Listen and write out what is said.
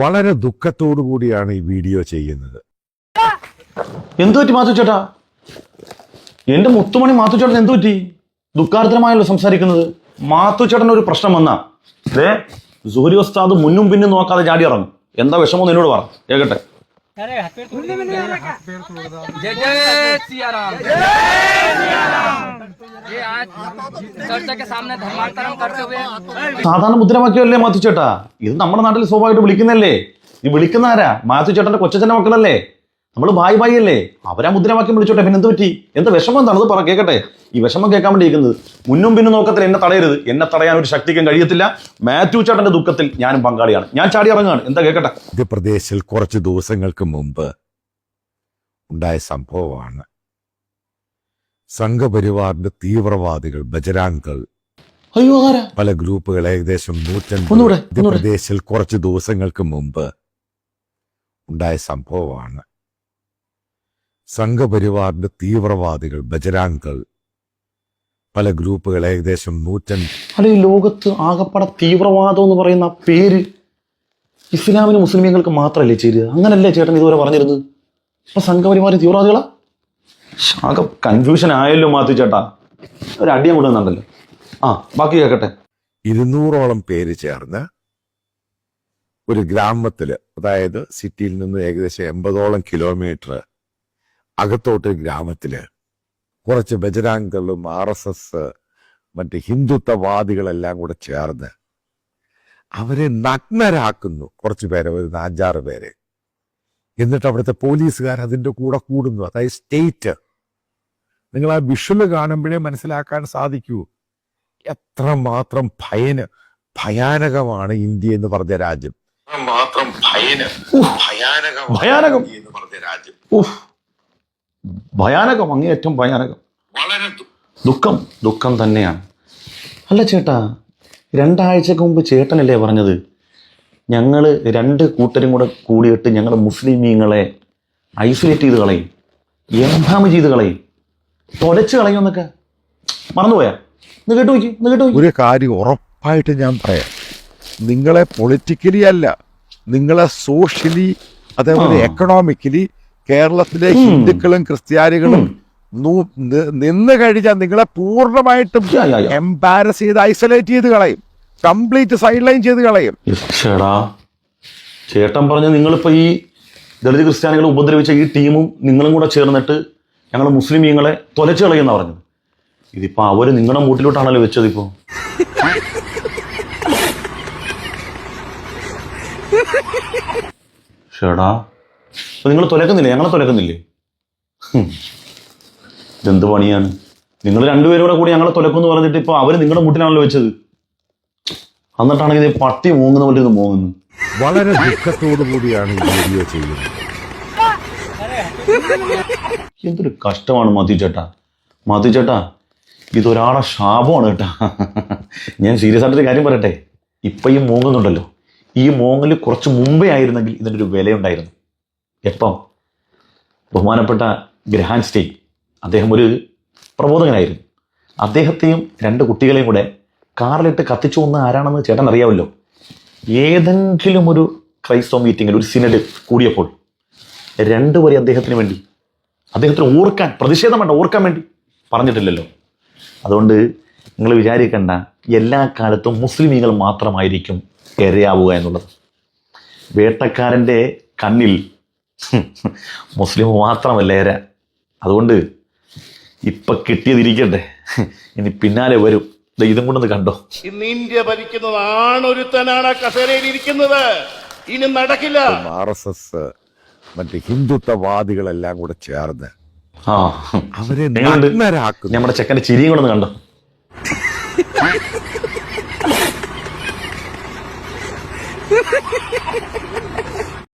വളരെ ദുഃഖത്തോടു കൂടിയാണ് ഈ വീഡിയോ ചെയ്യുന്നത്. എന്തു പറ്റി മാത്തു ചേട്ടാ? എന്റെ മുത്തുമണി മാത്തു ചേട്ടൻ എന്തു പറ്റി? ദുഃഖാർദ്രമായല്ലോ സംസാരിക്കുന്നത്. മാത്തു ചേട്ടൻ ഒരു പ്രശ്നം വന്നാ. ദേ സൂര്യ ഉസ്താദ് മുന്നും പിന്നും നോക്കാതെ ചാടി ഇറങ്ങും. എന്താ വിഷമം എന്നോട് പറ. കേക്കട്ടെ. जय जय सिया राम ये आज चर्चा के सामने धर्मांतरण करते हुए സാധാരണ മുദ്രാവാക്യമല്ലേ മാത്തു ചേട്ടാ ഇത് നമ്മുടെ നാട്ടിൽ സ്വാഭാവികമായിട്ട് വിളിക്കുന്നല്ലേ ഈ വിളിക്കുന്ന ആരാ മാത്തു ചേട്ടന്റെ കൊച്ചച്ഛന്റെ മക്കളല്ലേ നമ്മൾ ബായ് ഭായി അല്ലേ? അവരാ മുദ്രാവാക്യം വിളിച്ചോട്ടെ പിന്നെ എന്ത് പറ്റി? എന്താ വിഷമം എന്താണ്? അത് പറ കേക്കട്ടെ. ഈ വിഷമം കേൾക്കാൻ വേണ്ടി ഇരിക്കുന്നത്. മുന്നും പിന്നും നോക്കത്തിൽ എന്നെ തടയരുത്. എന്നെ തടയാൻ ഒരു ശക്തിക്കും കഴിയത്തില്ല. മാത്യു ചേട്ടന്റെ ദുഃഖത്തിൽ ഞാനും പങ്കാളിയാണ്. ഞാൻ ചാടി ഇറങ്ങുകയാണ്. എന്താ കേക്കട്ടെ? മധ്യപ്രദേശിൽ കുറച്ച് ദിവസങ്ങൾക്ക് മുമ്പ് ഉണ്ടായ സംഭവമാണ്. സംഘപരിവാറിന്റെ തീവ്രവാദികൾ ബജരാങ്കൾ അയ്യോ പല ഗ്രൂപ്പുകൾ ഏകദേശം നൂറ്റൻപത് ഒന്നൂടെ. മധ്യപ്രദേശിൽ കുറച്ച് ദിവസങ്ങൾക്ക് മുമ്പ് ഉണ്ടായ സംഭവമാണ്. സംഘപരിവാറിന്റെ തീവ്രവാദികൾ ബജരാങ്കൾ പല ഗ്രൂപ്പുകൾ ഏകദേശം നൂറ്റൻ അല്ല ഈ ലോകത്ത് ആകപ്പാടെ തീവ്രവാദം എന്ന് പറയുന്ന പേര് ഇസ്ലാമിന് മുസ്ലിമീങ്ങൾക്ക് മാത്രമല്ലേ ചേരുക? അങ്ങനല്ലേ ചേട്ടൻ ഇതുവരെ പറഞ്ഞിരുന്നത്? ഇപ്പൊ സംഘപരിവാർ തീവ്രവാദികളാ? ആകെ കൺഫ്യൂഷൻ ആയല്ലോ മാത്യു ചേട്ടാ. ഒരു അടിയം കൊണ്ടുവന്നുണ്ടല്ലോ ആ ബാക്കി കേൾക്കട്ടെ ഇരുന്നൂറോളം പേര് ചേർന്ന് ഒരു ഗ്രാമത്തിൽ അതായത് സിറ്റിയിൽ നിന്ന് ഏകദേശം എൺപതോളം കിലോമീറ്റർ അകത്തോട്ട് ഗ്രാമത്തിൽ കുറച്ച് ബജരാംഗളും ആർ എസ് എസ് മറ്റ് ഹിന്ദുത്വവാദികളെല്ലാം കൂടെ ചേർന്ന് അവരെ നഗ്നരാക്കുന്നു കുറച്ച് പേരെ ഒരു അഞ്ചാറ് പേരെ. എന്നിട്ട് അവിടുത്തെ പോലീസുകാർ അതിന്റെ കൂടെ കൂടുന്നു. അതായത് സ്റ്റേറ്റ്. നിങ്ങൾ ആ വിഷ്വൽ കാണുമ്പോഴേ മനസ്സിലാക്കാൻ സാധിക്കൂ. എത്രമാത്രം ഭയന് ഭയാനകമാണ് ഇന്ത്യ എന്ന് പറഞ്ഞ രാജ്യം. മാത്രം ഭയന് ഭയാനകം. ഭയാനകം. എന്ന് പറഞ്ഞ രാജ്യം. ഭയാനകം അങ്ങേയറ്റം ഭയാനകം. വളരെ ദുഃഖം ദുഃഖം തന്നെയാണ്. അല്ല ചേട്ടാ രണ്ടാഴ്ചക്ക് മുമ്പ് ചേട്ടനല്ലേ പറഞ്ഞത്? ഞങ്ങൾ രണ്ട് കൂട്ടരും കൂടെ കൂടിയിട്ട് ഞങ്ങൾ മുസ്ലിമീങ്ങളെ ഐസൊലേറ്റ് ചെയ്ത് കളയും. എംഹാമ് ചെയ്ത് കളയും. തൊലച്ച് കളയും എന്നൊക്കെ. മറന്നുപോയാ? ഒന്ന് കേട്ടു നോക്കി ഒന്ന് കേട്ടു നോക്കി. ഒരു കാര്യം ഉറപ്പായിട്ട് ഞാൻ പറയാം. നിങ്ങളെ പൊളിറ്റിക്കലി അല്ല നിങ്ങളെ സോഷ്യലി അതേപോലെ എക്കണോമിക്കലി കേരളത്തിലെ ഹിന്ദുക്കളും ക്രിസ്ത്യാനികളും നിന്ന് കഴിഞ്ഞാൽ നിങ്ങളെ പൂർണമായിട്ടും. എംബാരസ് ചെയ്ത് ഐസൊലേറ്റ് ചെയ്ത് കളയും. കംപ്ലീറ്റ് സൈഡ് ലൈൻ ചെയ്ത് കളയും. ചേടാ ചേട്ടൻ പറഞ്ഞ നിങ്ങളിപ്പോ ഈ ദളിത് ക്രിസ്ത്യാനികളെ ഉപദ്രവിച്ച ഈ ടീമും നിങ്ങളും കൂടെ ചേർന്നിട്ട് ഞങ്ങൾ മുസ്ലിമീങ്ങളെ തൊലച്ചു കളയുന്ന പറഞ്ഞത്. ഇതിപ്പോ അവർ നിങ്ങളുടെ മൂട്ടിലോട്ടാണല്ലോ വെച്ചത് ഇപ്പോ. ഷേടാ അപ്പൊ നിങ്ങൾ തുലക്കുന്നില്ല ഞങ്ങളെ തുലക്കുന്നില്ലേ. ഇതെന്ത് പണിയാണ്? നിങ്ങൾ രണ്ടുപേരും കൂടെ കൂടി ഞങ്ങളെ തുലക്കുമെന്ന് പറഞ്ഞിട്ട് ഇപ്പൊ അവർ നിങ്ങളുടെ മുട്ടിലാണല്ലോ വെച്ചത്. എന്നിട്ടാണെങ്കിൽ പട്ടി മൂങ്ങുന്ന പോലെ ഇത് മൂങ്ങുന്നു. വളരെ ദുഃഖത്തോടു കൂടിയാണ് ഈ വീഡിയോ ചെയ്യുന്നത്. എന്തൊരു കഷ്ടമാണ് മധു ചേട്ടാ. മധു ചേട്ടാ ഇതൊരാളെ ശാപമാണ് കേട്ടാ. ഞാൻ സീരിയസ് ആയിട്ടൊരു കാര്യം പറയട്ടെ? ഇപ്പൊ ഈ മൂങ്ങുന്നുണ്ടല്ലോ. ഈ മൂങ്ങൽ കുറച്ച് മുമ്പേ ആയിരുന്നെങ്കിൽ ഇതിന്റെ ഒരു വിലയുണ്ടായിരുന്നു. എപ്പം? ബഹുമാനപ്പെട്ട ഗ്രഹാൻ സ്റ്റേ അദ്ദേഹം ഒരു പ്രബോധകനായിരുന്നു. അദ്ദേഹത്തെയും രണ്ട് കുട്ടികളെയും കൂടെ കാറിലിട്ട് കത്തിച്ചു വന്ന ആരാണെന്ന് ചേട്ടൻ അറിയാമല്ലോ. ഏതെങ്കിലും ഒരു ക്രൈസ്തവ മീറ്റിങ്ങിൽ ഒരു സിനഡ് കൂടിയപ്പോൾ രണ്ടുപേരെ അദ്ദേഹത്തിന് വേണ്ടി അദ്ദേഹത്തിന് ഓർക്കാൻ പ്രതിഷേധം വേണ്ട ഓർക്കാൻ വേണ്ടി പറഞ്ഞിട്ടില്ലല്ലോ. അതുകൊണ്ട് നിങ്ങൾ വിചാരിക്കേണ്ട എല്ലാ കാലത്തും മുസ്ലിമീങ്ങൾ മാത്രമായിരിക്കും ഇരയാവുക എന്നുള്ളത്. വേട്ടക്കാരന്റെ കണ്ണിൽ മുസ്ലിം മാത്രമല്ല ഇര അതുകൊണ്ട് ഇപ്പൊ കിട്ടിയതിരിക്കട്ടെ ഇനി പിന്നാലെ വരും. ദേ ഇതും കൊണ്ടൊന്ന് കണ്ടോ? ഇന്ന് ഇന്ത്യ ഭരിക്കുന്നത് ഒരുത്തനാണ് കസേരയിൽ ഇരിക്കുന്നത്. ഇനി നടക്കില്ല. ആർ എസ് എസ് മറ്റേ ഹിന്ദുത്വവാദികളെല്ലാം കൂടെ ചേർന്ന് ആ. അവരെ? നഗ്നരാക്കുന്നു. നമ്മുടെ ചെക്കന്റെ ചിരിയും കൊണ്ടൊന്ന് കണ്ടോ?